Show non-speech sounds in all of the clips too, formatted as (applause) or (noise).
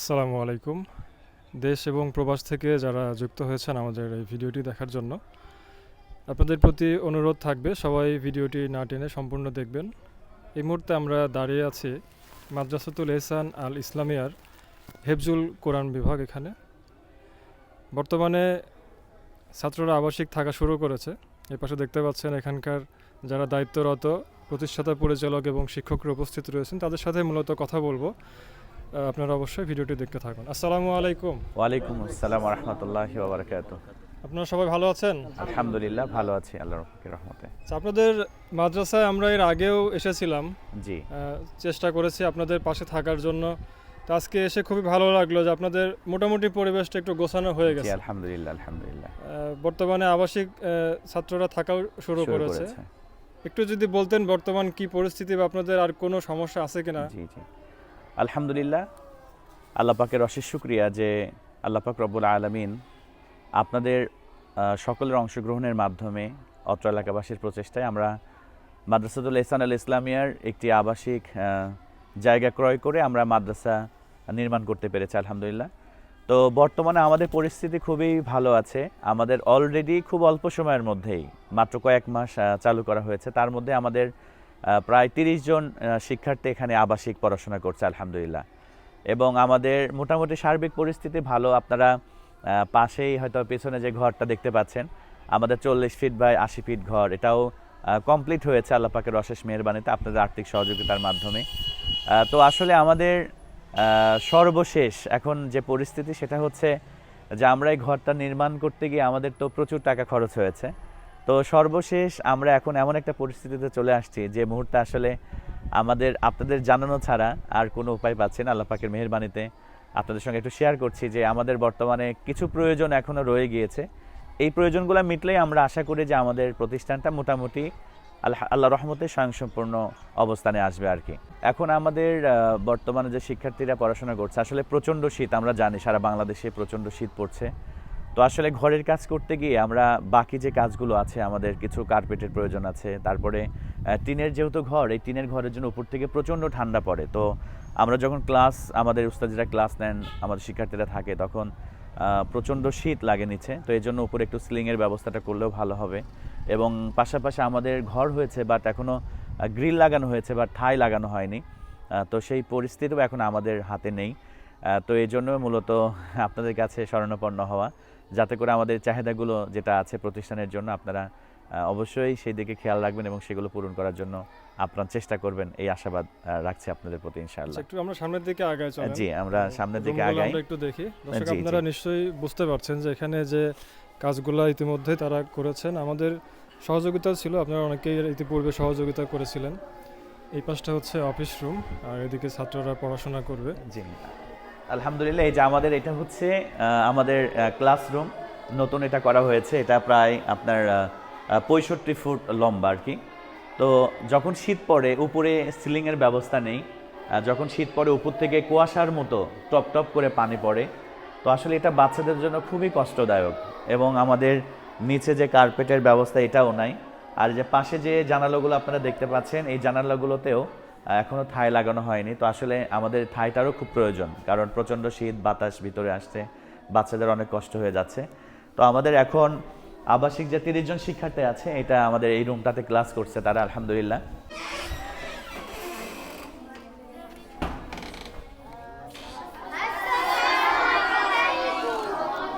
আসসালামু আলাইকুম। দেশ এবং প্রবাস থেকে যারা যুক্ত হয়েছেন আমাদের এই ভিডিওটি দেখার জন্য, আপনাদের প্রতি অনুরোধ থাকবে, সবাই ভিডিওটি না টেনে সম্পূর্ণ দেখবেন। এই মুহূর্তে আমরা দাঁড়িয়ে আছি মাদ্রাসাতুল এহসান আল ইসলামিয়ার হেফজুল কোরআন বিভাগ এখানে। বর্তমানে ছাত্ররা আবাসিক থাকা শুরু করেছে। এই পাশে দেখতে পাচ্ছেন এখানকার যারা দায়িত্বরত প্রতিষ্ঠাতা পরিচালক এবং শিক্ষকরা উপস্থিত রয়েছেন, তাদের সাথে মূলত কথা বলব। আপনারা অবশ্যই ভিডিওটি দেখতে থাকুন। আসসালামু আলাইকুম। ওয়ালাইকুম আসসালাম রহমতুল্লাহ বারাকাত আপনারা সবাই ভালো আছেন? আলহামদুলিল্লাহ ভালো আছি আল্লাহর রহমতে আচ্ছা, আপনাদের মাদ্রাসায় আমরা এর আগেও এসেছিলাম। জি। চেষ্টা করেছি আপনাদের পাশে থাকার জন্য। তো আজকে এসে খুবই ভালো লাগল যে আপনাদের মোটামুটি পরিবেশটা একটু গোছানো হয়ে গেছে। আলহামদুলিল্লাহ আলহামদুলিল্লাহ। বর্তমানে আবাসিক ছাত্ররা থাকাও শুরু করেছে। একটু যদি বলতেন বর্তমান কি পরিস্থিতি বা আপনাদের আর কোনো সমস্যা আছে কিনা? জি জি। আলহামদুলিল্লাহ, আল্লাহ পাকের অশেষ শুক্রিয়া যে আল্লাহ পাক রব্বুল আলমিন আপনাদের সকলের অংশগ্রহণের মাধ্যমে অত্র এলাকাবাসীর প্রচেষ্টায় আমরা মাদ্রাসাতুল ইহসান আল ইসলামিয়ার একটি আবাসিক জায়গা ক্রয় করে আমরা মাদ্রাসা নির্মাণ করতে পেরেছি, আলহামদুলিল্লাহ। তো বর্তমানে আমাদের পরিস্থিতি খুবই ভালো আছে। আমাদের অলরেডি খুব অল্প সময়ের মধ্যেই, মাত্র কয়েক মাস চালু করা হয়েছে। তার মধ্যে আমাদের প্রায় তিরিশ জন শিক্ষার্থী এখানে আবাসিক পড়াশোনা করছে, আলহামদুলিল্লাহ। এবং আমাদের মোটামুটি সার্বিক পরিস্থিতি ভালো। আপনারা পাশেই হয়তো পেছনে যে ঘরটা দেখতে পাচ্ছেন, আমাদের চল্লিশ ফিট বাই আশি ফিট ঘর। এটাও কমপ্লিট হয়েছে আল্লাহ পাকের অশেষ মেহরবানিতে আপনাদের আর্থিক সহযোগিতার মাধ্যমে। তো আসলে আমাদের সর্বশেষ এখন যে পরিস্থিতি সেটা হচ্ছে যে আমরা এই ঘরটা নির্মাণ করতে গিয়ে আমাদের তো প্রচুর টাকা খরচ হয়েছে। তো সর্বশেষ আমরা এখন এমন একটা পরিস্থিতিতে চলে আসছি যে মুহূর্তে আসলে আমাদের, আপনাদের জানানো ছাড়া আর কোনো উপায় পাচ্ছি না আল্লাহ পাকের মেহরবানিতে আপনাদের সঙ্গে একটু শেয়ার করছি যে আমাদের বর্তমানে কিছু প্রয়োজন এখনও রয়ে গিয়েছে। এই প্রয়োজনগুলো মিটলেই আমরা আশা করি যে আমাদের প্রতিষ্ঠানটা মোটামুটি আল্লাহ আল্লাহ রহমতে স্বয়ংসম্পূর্ণ অবস্থানে আসবে আর কি। এখন আমাদের বর্তমানে যে শিক্ষার্থীরা পড়াশোনা করছে, আসলে প্রচণ্ড শীত, আমরা জানি সারা বাংলাদেশে প্রচণ্ড শীত পড়ছে। তো আসলে ঘরের কাজ করতে গিয়ে আমরা বাকি যে কাজগুলো আছে, আমাদের কিছু কার্পেটের প্রয়োজন আছে। তারপরে টিনের যেহেতু ঘর, এই টিনের ঘরের জন্য উপর থেকে প্রচণ্ড ঠান্ডা পড়ে। তো আমরা যখন ক্লাস, আমাদের উস্তাদিরা ক্লাস নেন, আমাদের শিক্ষার্থীরা থাকে, তখন প্রচণ্ড শীত লাগে নিচে। তো এই জন্য উপরে একটু স্লিংয়ের ব্যবস্থাটা করলেও ভালো হবে। এবং পাশাপাশি আমাদের ঘর হয়েছে বাট এখনও গ্রিল লাগানো হয়েছে বা ঠাই লাগানো হয়নি। তো সেই পরিস্থিতিও এখন আমাদের হাতে নেই। তো এই জন্য মূলত আপনাদের কাছে শরণাপন্ন হওয়া। যাতে করে আমাদের চাহিদাগুলো যেটা আছে প্রতিষ্ঠানের জন্য আপনারা অবশ্যই সেই দিকে খেয়াল রাখবেন এবং সেগুলো পূরণ করার জন্য আপনার চেষ্টা করবেন। এই আশাবাদ রাখছি আপনাদের প্রতি আচ্ছা, ইনশাআল্লাহ একটু আমরা সামনের দিকে আগাই চলেন। জি আমরা সামনের দিকে আগাই। একটু দেখি। দর্শক আপনারা নিশ্চয়ই বুঝতে পারছেন যে এখানে যে কাজগুলো ইতিমধ্যে তারা করেছেন আমাদের সহযোগিতা ছিল আপনারা অনেকেই ইতিপূর্বে সহযোগিতা করেছিলেন। এই পাশটা হচ্ছে অফিস রুম আর এদিকে ছাত্ররা পড়াশোনা করবে। জি। আলহামদুলিল্লাহ, এই যে আমাদের, এটা হচ্ছে আমাদের ক্লাসরুম নতুন এটা করা হয়েছে, এটা প্রায় আপনার পঁয়ষট্টি ফুট লম্বা আর কি। তো যখন শীত পড়ে, উপরে সিলিংয়ের ব্যবস্থা নেই। যখন শীত পড়ে, উপর থেকে কুয়াশার মতো টপ টপ করে পানি পড়ে। তো আসলে এটা বাচ্চাদের জন্য খুবই কষ্টদায়ক এবং আমাদের নিচে যে কার্পেটের ব্যবস্থা, এটাও নাই। আর যে পাশে যে জানালাগুলো আপনারা দেখতে পাচ্ছেন, এই জানালাগুলোতেও আহ, থাই লাগানো হয়নি। তো আসলে আমাদের থাইটারও খুব প্রয়োজন কারণ প্রচণ্ড শীত বাতাস ভিতরে আসছে বাচ্চাদের অনেক কষ্ট হয়ে যাচ্ছে। তো আমাদের এখন আবাসিক যে তিরিশ জন শিক্ষার্থী আছে এটা আমাদের এই রুমটাতে ক্লাস করছে তারা আলহামদুলিল্লাহ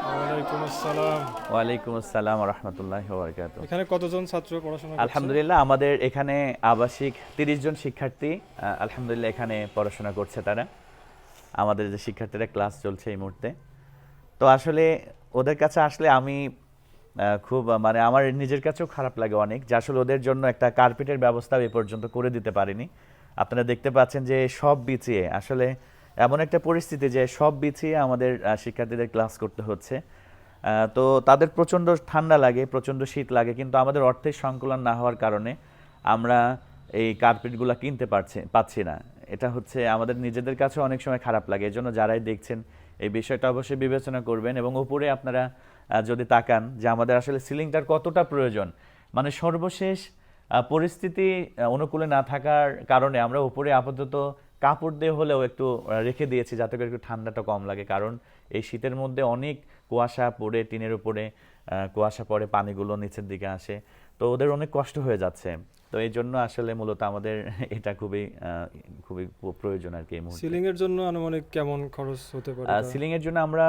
ওয়ালাইকুম আসসালাম ওয়ালাইকুম আসসালাম রহমতুল্লাহ বরকাত এখানে কতজন ছাত্র পড়াশোনা আলহামদুলিল্লাহ আমাদের এখানে আবাসিক তিরিশ জন শিক্ষার্থী আলহামদুলিল্লাহ এখানে পড়াশোনা করছে তারা। আমাদের যে শিক্ষার্থীরা ক্লাস চলছে এই মুহূর্তে। তো আসলে ওদের কাছে আসলে আমি খুব মানে আমার নিজের কাছেও খারাপ লাগে অনেক যে আসলে ওদের জন্য একটা কার্পেটের ব্যবস্থা এ পর্যন্ত করে দিতে পারিনি। আপনারা দেখতে পাচ্ছেন যে সব বিছিয়ে আসলে এমন একটা পরিস্থিতি যে সব বিছিয়ে আমাদের শিক্ষার্থীদের ক্লাস করতে হচ্ছে। তো তাদের প্রচণ্ড ঠান্ডা লাগে, প্রচণ্ড শীত লাগে, কিন্তু আমাদের অর্থের সংকুলন না হওয়ার কারণে আমরা এই কার্পেটগুলো কিনতে পারছি, পাচ্ছি না। এটা হচ্ছে আমাদের নিজেদের কাছে অনেক সময় খারাপ লাগে, এজন্য যারাই দেখছেন এই বিষয়টা অবশ্যই বিবেচনা করবেন এবং উপরে আপনারা যদি তাকান যে আমাদের আসলে সিলিংটার কতটা প্রয়োজন মানে সর্বশেষ পরিস্থিতি অনুকূলে না থাকার কারণে আমরা উপরে আপাতত কাপড় দিয়ে হলেও একটু রেখে দিয়েছি যাতে করে একটু ঠান্ডাটা কম লাগে, কারণ এই শীতের মধ্যে অনেক কুয়াশা পড়ে টিনের উপরে কুয়াশা পড়ে পানিগুলো নিচের দিকে আসে। তো ওদের অনেক কষ্ট হয়ে যাচ্ছে। তো এই জন্য আসলে মূলত আমাদের (laughs) এটা খুবই খুবই প্রয়োজন আর কি এই মুহূর্তে। সিলিং এর জন্য আনুমানিক কেমন খরচ হতে পারে? সিলিং এর জন্য আমরা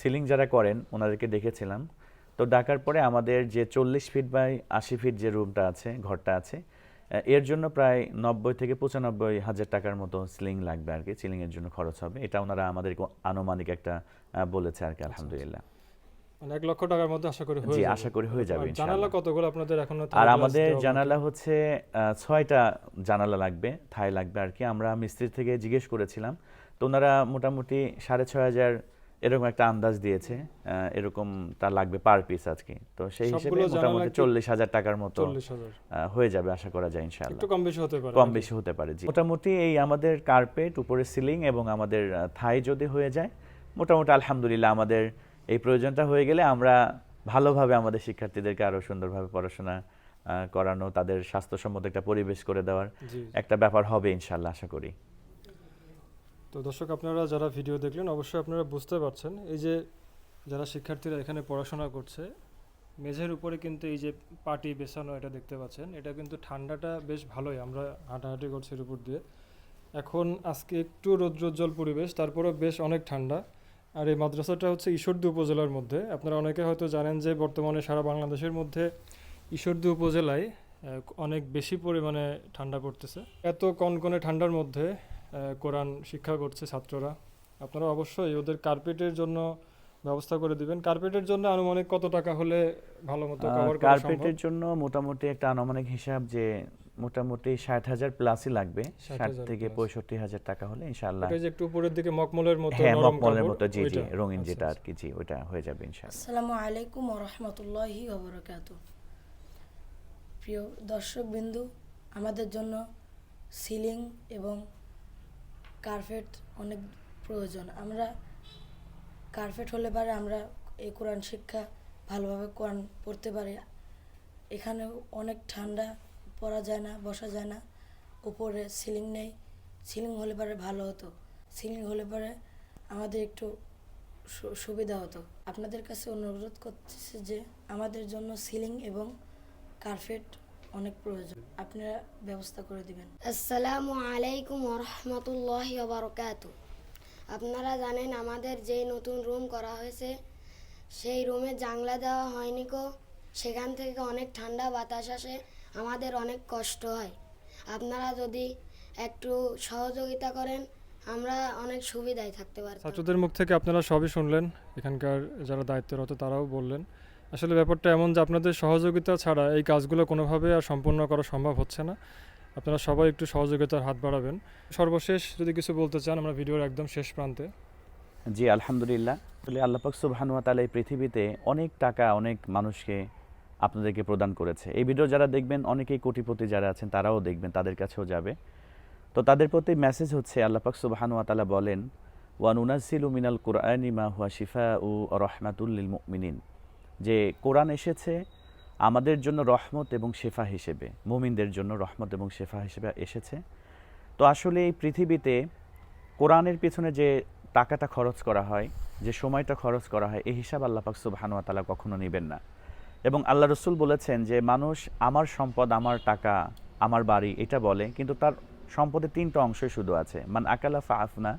সিলিং যারা করেন ওনাদেরকে দেখেছিলাম। তো ডাকার পরে আমাদের যে চল্লিশ ফিট বাই আশি ফিট যে রুমটা আছে ঘরটা আছে এর জন্য প্রায় নব্বই থেকে পঁচানব্বই হাজার টাকার মতো সিলিং লাগবে আর কি। সিলিং এর জন্য খরচ হবে। এটা ওনারা আমাদের আনুমানিক একটা বলেছে আর কি আলহামদুলিল্লাহ। মানে এক লক্ষ টাকার মধ্যে আশা করি হয়ে আশা করি হয়ে যাবে জানালা কতগুলো আপনাদের এখনও আর আমাদের জানালা হচ্ছে ছয়টা জানালা লাগবে থাই লাগবে আর কি। আমরা মিস্ত্রি থেকে জিজ্ঞেস করেছিলাম। তো ওনারা মোটামুটি সাড়ে ছয় হাজার এরকম একটা আন্দাজ দিয়েছে এরকম তা লাগবে পার পিস আজকে। তো সেই হিসেবে মোটামুটি চল্লিশ হাজার টাকার মতো হয়ে যাবে আশা করা যায় ইনশাআল্লাহ। একটু কম বেশি হতে পারে কম বেশি হতে পারে জি। মোটামুটি এই আমাদের কার্পেট উপরে সিলিং এবং আমাদের থাই যদি হয়ে যায় মোটামুটি আলহামদুলিল্লাহ আমাদের এই প্রয়োজনটা হয়ে গেলে আমরা ভালোভাবে আমাদের শিক্ষার্থীদেরকে আরও সুন্দরভাবে পড়াশোনা আহ, করানো তাদের স্বাস্থ্যসম্মত একটা পরিবেশ করে দেওয়ার একটা ব্যাপার হবে ইনশাল্লাহ আশা করি। তো দর্শক, আপনারা যারা ভিডিও দেখলেন, অবশ্যই আপনারা বুঝতে পারছেন। এই যে যারা শিক্ষার্থীরা এখানে পড়াশোনা করছে, মেঝের উপরে কিন্তু এই যে পাটি বেছানো এটা দেখতে পাচ্ছেন, এটা কিন্তু ঠান্ডাটা বেশ ভালোই, আমরা হাঁটাহাঁটি করছি এর উপর দিয়ে। এখন আজকে একটু রৌদ্রোজ্জ্বল পরিবেশ, তারপরেও বেশ অনেক ঠান্ডা। আর এই মাদ্রাসাটা হচ্ছে ঈশ্বরদী উপজেলার মধ্যে। আপনারা অনেকে হয়তো জানেন যে বর্তমানে সারা বাংলাদেশের মধ্যে ঈশ্বরদী উপজেলায় অনেক বেশি পরিমাণে ঠান্ডা পড়তেছে। এত কনকনে ঠান্ডার মধ্যে কোরআন শিক্ষা করছে ছাত্ররা। আপনারা অবশ্যই ওদের কার্পেটের জন্য ব্যবস্থা করে দিবেন। কার্পেটের জন্য আনুমানিক কত টাকা হলে ভালো মতো কভার করা সম্ভব? কার্পেটের জন্য মোটামুটি একটা আনুমানিক হিসাব যে মোটামুটি ষাট হাজার প্লাসই লাগবে। ষাট থেকে পঁয়ষট্টি হাজার টাকা হলে ইনশাআল্লাহ। যে একটু উপরের দিকে মকমলের মতো হ্যাঁ মকমলের মতো জি জি রঙিন আচ্ছা, যেটা আর আচ্ছা। কি জি ওটা হয়ে যাবে ইনশাআল্লাহ। আসসালামু আলাইকুম রহমতুল্লাহি ওবরাকাত প্রিয় দর্শক বিন্দু আমাদের জন্য সিলিং এবং কার্পেট অনেক প্রয়োজন। আমরা কার্পেট হলে পারে আমরা এই কোরআন শিক্ষা ভালোভাবে কোরআন পড়তে পারি। এখানে অনেক ঠান্ডা, পড়া যায় না, বসা যায় না। উপরে সিলিং নেই। সিলিং হলে পারে ভালো হতো। সিলিং হলে পারে আমাদের একটু সুবিধা হতো। আপনাদের কাছে অনুরোধ করতেছি যে আমাদের জন্য সিলিং এবং কার্পেট অনেক প্রয়োজন। আপনারা ব্যবস্থা করে দিবেন। আসসালামু আলাইকুম রহমতুল্লাহি বারকাত আপনারা জানেন আমাদের যেই নতুন রুম করা হয়েছে সেই রুমে জানলা দেওয়া হয়নি কো। সেখান থেকে অনেক ঠান্ডা বাতাস আসে আমাদের অনেক কষ্ট হয়। আপনারা যদি একটু সহযোগিতা করেন আমরা অনেক সুবিধায় থাকতে পারি ছাত্রদের মুখ থেকে আপনারা সবই শুনলেন। এখানকার যারা দায়িত্বরত তারাও বললেন। আসলে ব্যাপারটা এমন যে আপনাদের সহযোগিতা ছাড়া এই কাজগুলো কোনোভাবে আর সম্পূর্ণ করা সম্ভব হচ্ছে না। আপনারা সবাই একটু সহযোগিতার হাত বাড়াবেন। সর্বশেষ যদি কিছু বলতে চান, আমরা ভিডিওর একদম শেষ প্রান্তে। জি, আলহামদুলিল্লাহ। আসলে আল্লাহ পাক সুবহানাহু ওয়া তাআলা এই পৃথিবীতে অনেক টাকা, অনেক মানুষকে আপনাদেরকে প্রদান করেছে। এই ভিডিও যারা দেখবেন, অনেকেই কোটিপতি যারা আছেন, তারাও দেখবেন, তাদের কাছেও যাবে। তো তাদের প্রতি মেসেজ হচ্ছে, আল্লাহ পাক সুবহানাহু ওয়া তাআলা বলেন, ওয়া নুনাজ্জিলু মিনাল কুরআনি মা হুয়া শিফাউ রাহমাতুল লিল মুমিনিন। যে কোরআন এসেছে আমাদের জন্য রহমত এবং শেফা হিসেবে, মুমিনদের জন্য রহমত এবং শেফা হিসেবে এসেছে। তো আসলে এই পৃথিবীতে কোরআনের পিছনে যে টাকাটা খরচ করা হয়, যে সময়টা খরচ করা হয়, এই হিসাব আল্লাহ পাক সুবহানাহু ওয়া তাআলা কখনো নেবেন না। এবং আল্লাহ রসুল বলেছেন যে, মানুষ আমার সম্পদ, আমার টাকা, আমার বাড়ি, এটা বলে, কিন্তু তার সম্পদের তিনটা অংশই শুধু আছে। মান আকালা ফাফনা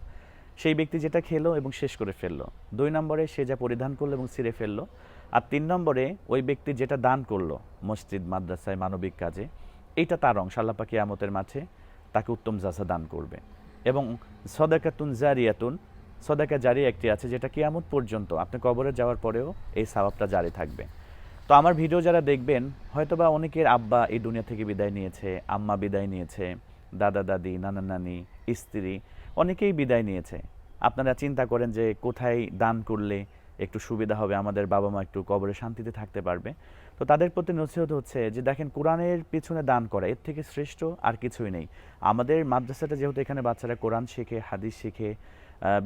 সেই ব্যক্তি যেটা খেলো এবং শেষ করে ফেলল। দুই নম্বরে সে যা পরিধান করল এবং ছিঁড়ে ফেলল আর তিন নম্বরে ওই ব্যক্তি যেটা দান করল মসজিদ, মাদ্রাসায় মানবিক কাজে, এইটা তার অংশ। আল্লাহ পাক কিয়ামতের মাঝে তাকে উত্তম জাসা দান করবে। এবং সদাকাতুন জারিয়াতুন, সদাকা জারি একটি আছে যেটা কিয়ামত পর্যন্ত, আপনি কবরে যাওয়ার পরেও এই সাবাবটা জারি থাকবে। তো আমার ভিডিও যারা দেখবেন, হয়তোবা অনেকের আব্বা এই দুনিয়া থেকে বিদায় নিয়েছে, আম্মা বিদায় নিয়েছে, দাদা, দাদি, নানা, নানি, স্ত্রী, অনেকেই বিদায় নিয়েছে। আপনারা চিন্তা করেন যে কোথায় দান করলে একটু সুবিধা হবে, আমাদের বাবা মা একটু কবরে শান্তিতে থাকতে পারবে। তো তাদের প্রতি নসিহত হচ্ছে যে, দেখেন কোরআনের পিছনে দান করা, এর থেকে শ্রেষ্ঠ আর কিছুই নেই। আমাদের মাদ্রাসাটা যেহেতু এখানে বাচ্চারা কোরআন শেখে, হাদিস শেখে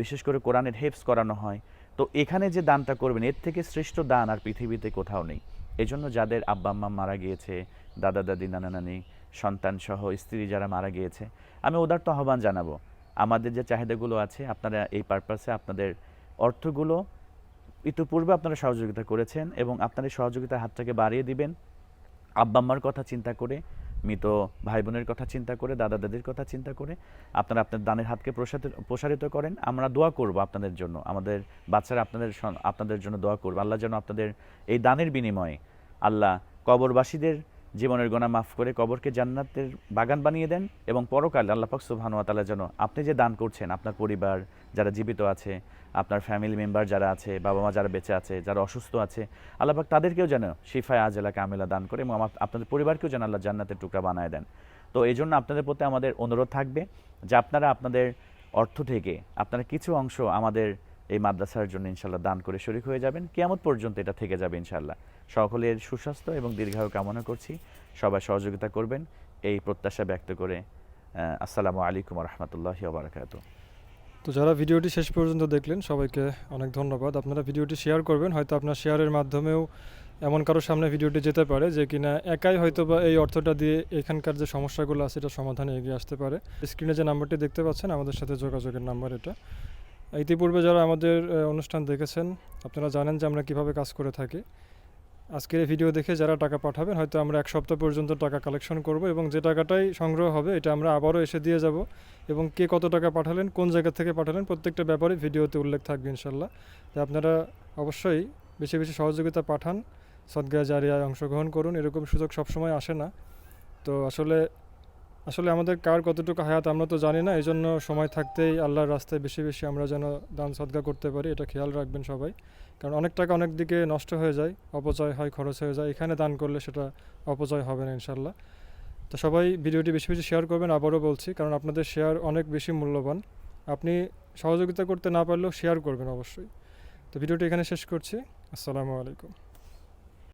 বিশেষ করে কোরআনের হেফস করানো হয়, তো এখানে যে দানটা করবেন, এর থেকে শ্রেষ্ঠ দান আর পৃথিবীতে কোথাও নেই। এজন্য যাদের আব্বা আম্মা মারা গিয়েছে দাদা দাদি নানা নানি সন্তান সহ স্ত্রী যারা মারা গিয়েছে, আমি উদার্ত আহ্বান জানাব, আমাদের যে চাহিদাগুলো আছে, আপনারা এই পারপাসে আপনাদের অর্থগুলো ইতিপূর্বে আপনারা সহযোগিতা করেছেন এবং আপনার এই সহযোগিতার হাতটাকে বাড়িয়ে দিবেন। আব্বাম্মার কথা চিন্তা করে, মৃত ভাই বোনের কথা চিন্তা করে, দাদা দাদির কথা চিন্তা করে আপনারা আপনার দানের হাতকে প্রসারিত করেন। আমরা দোয়া করব আপনাদের জন্য, আমাদের বাচ্চারা আপনাদের আপনাদের জন্য দোয়া করব। আল্লাহ যেন আপনাদের এই দানের বিনিময়ে, আল্লাহ কবরবাসীদের জীবনের গোনা মাফ করে কবরকে জান্নাতের বাগান বানিয়ে দেন এবং পরকালে আল্লাহ পাক সুবহানাহু যেন আপনি যে দান করছেন, আপনার পরিবার যারা জীবিত আছে, আপনার ফ্যামিলি মেম্বার যারা আছে বাবা মা যারা বেঁচে আছে, যারা অসুস্থ আছে, আল্লাহ পাক তাদেরকেও যেন শিফায় আজেলা কামেলা দান করে এবং আপনাদের পরিবারকেও যেন আল্লাহ জান্নাতের টুকরা বানায় দেন। তো এই জন্য আপনাদের প্রতি আমাদের অনুরোধ থাকবে যে আপনারা আপনাদের অর্থ থেকে, আপনারা কিছু অংশ আমাদের এই মাদ্রাসার জন্য ইনশাল্লাহ দান করে শরিক হয়ে যাবেন। কিয়ামত পর্যন্ত এটা থেকে যাবে ইনশাল্লাহ। সকলের সুস্বাস্থ্য এবং দীর্ঘায়ু কামনা করছি। সবাই সহযোগিতা করবেন। এই প্রত্যাশা ব্যক্ত করে আসসালামু আলাইকুম রহমতুল্লাহ বারাকাতু তো যারা ভিডিওটি শেষ পর্যন্ত দেখলেন, সবাইকে অনেক ধন্যবাদ। আপনারা ভিডিওটি শেয়ার করবেন, হয়তো আপনার শেয়ারের মাধ্যমেও এমন কারোর সামনে ভিডিওটি যেতে পারে যে কিনা একাই হয়তো বা এই অর্থটা দিয়ে এখানকার যে সমস্যাগুলো আছে, এটা সমাধানে এগিয়ে আসতে পারে। স্ক্রিনে যে নাম্বারটি দেখতে পাচ্ছেন, আমাদের সাথে যোগাযোগের নাম্বার এটা। ইতিপূর্বে যারা আমাদের অনুষ্ঠান দেখেছেন, আপনারা জানেন যে আমরা কীভাবে কাজ করে থাকি। আজকের এই ভিডিও দেখে যারা টাকা পাঠাবেন, হয়তো আমরা এক সপ্তাহ পর্যন্ত টাকা কালেকশন করব এবং যে টাকাটাই সংগ্রহ হবে, এটা আমরা আবারও এসে দিয়ে যাব এবং কে কত টাকা পাঠালেন, কোন জায়গা থেকে পাঠালেন, প্রত্যেকটা ব্যাপারে ভিডিওতে উল্লেখ থাকবে ইনশাল্লাহ তো আপনারা অবশ্যই বেশি বেশি সহযোগিতা পাঠান, সদ্গা জারিয়ায় অংশগ্রহণ করুন, এরকম সুযোগ সবসময় আসে না। তো আসলে আসলে আমাদের কার কতটুকু হায়াত আমরা তো জানি না এই জন্য সময় থাকতেই আল্লাহর রাস্তায় বেশি বেশি আমরা যেন দান সদ্গা করতে পারি, এটা খেয়াল রাখবেন সবাই। কারণ অনেক টাকা অনেক দিকে নষ্ট হয়ে যায়, অপচয় হয়, খরচ হয়ে যায়, এখানে দান করলে সেটা অপচয় হবে না ইনশাল্লাহ। তো সবাই ভিডিওটি বেশি বেশি শেয়ার করবেন, আবারও বলছি, কারণ আপনাদের শেয়ার অনেক বেশি মূল্যবান। আপনি সহযোগিতা করতে না পারলেও শেয়ার করবেন অবশ্যই। তো ভিডিওটি এখানে শেষ করছি, আসসালামু আলাইকুম।